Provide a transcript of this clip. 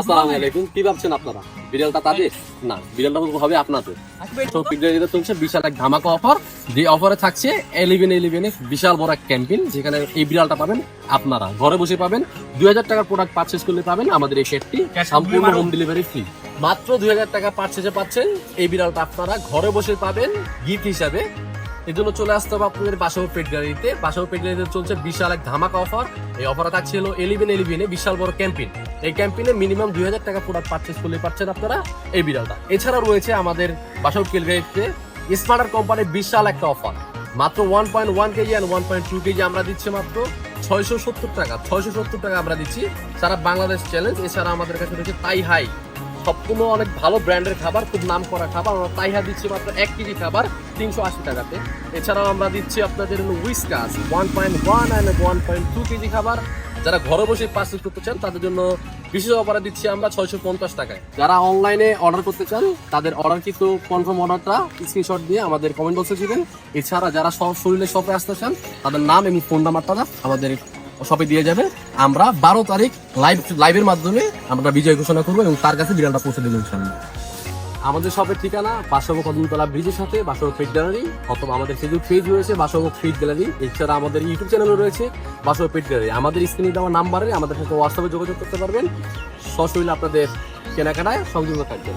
আসসালামু আলাইকুম কি ভাবছেন আপনারা? বিড়ালটা তাদের? না বিড়ালটা হবে আপনাদের। চলছে বিশাল এক ধামাকা অফার যে অফারে থাকছে ইলেভেনে বিশাল বড় এক ক্যাম্পেইন যেখানে এই বিড়ালটা পাবেন আপনারা। ঘরে বসে পাবেন। দুই হাজার টাকার প্রোডাক্ট পারচেস করলে পাবেন আমাদের এই সেটটি সম্পূর্ণ হোম ডেলিভারি ফ্রি মাত্র দুই হাজার টাকা পারচেসে পাচ্ছেন এই বিড়ালটা আপনারা ঘরে বসে পাবেন গিফট হিসাবে। এই জন্য চলে আসতে হবে আপনাদের বাসাও পেট গ্যালারিতে বাসাও পেট গ্যালারিতে চলছে বিশাল এক ধামাকা অফার এই অফারে থাকছে হলো এলিভেন এলিভেনে বিশাল বড় ক্যাম্পেইন এই ক্যাম্পেইনে মিনিমাম দুই হাজার টাকা প্রোডাক্ট পারচেস করলে পাচ্ছেন আপনারা এই বিড়ালটা। এছাড়া রয়েছে আমাদের বাসাও পেট গ্যালারিতে স্মার্টার কোম্পানির বিশাল একটা অফার মাত্র one point one KG and one point two KG আমরা দিচ্ছি মাত্র ছয়শো সত্তর টাকা। ছয়শো সত্তর টাকা আমরা দিচ্ছি। সারা বাংলাদেশ চ্যালেঞ্জ এছাড়া আমাদের কাছে রয়েছে তাই হাই সম্পূর্ণ অনেক ভালো ব্র্যান্ডের খাবার, খুব নাম করা খাবার। আমরা তাইহা দিচ্ছি মাত্র এক কেজি খাবার, তিনশো আশি টাকাতে। এছাড়াও আমরা দিচ্ছি আপনাদের Whiskas one point one and one point two KG খাবার। যারা ঘরে বসে পার্সেল করতে চান, তাদের জন্য বিশেষ অফারে দিচ্ছি আমরা ছয়শো পঞ্চাশ টাকায়। যারা অনলাইনে অর্ডার করতে চান, তাদের অর্ডার কিন্তু কনফার্ম অর্ডারটা স্ক্রিনশট দিয়ে আমাদের কমেন্ট বক্সে দিবেন। এছাড়া যারা সব শরীরে শপে আসতে চান, তাদের নাম এবং ফোন নাম্বারটা আমাদের শপে দিয়ে যাবে। আমরা বারো তারিখ লাইভ লাইভের মাধ্যমে আমরা বিজয় ঘোষণা করব এবং তার কাছে বিড়ালটা পৌঁছে দেবো ইনশাল্লাহ আমাদের শপের ঠিকানা বাসব কদমতলা ব্রিজের সাথে বাসব ফিট গ্যালারি অথবা আমাদের ফেসবুক পেজ রয়েছে বাসব ফিট গ্যালারি এছাড়া আমাদের ইউটিউব চ্যানেলও রয়েছে বাসব ফিট গ্যালারি আমাদের স্ক্রিনে দেওয়া নাম্বারে আমাদের সাথে হোয়াটসঅ্যাপে যোগাযোগ করতে পারবেন। সশরীরে আপনাদের কেনাকাটায় সংযুক্ত থাকবে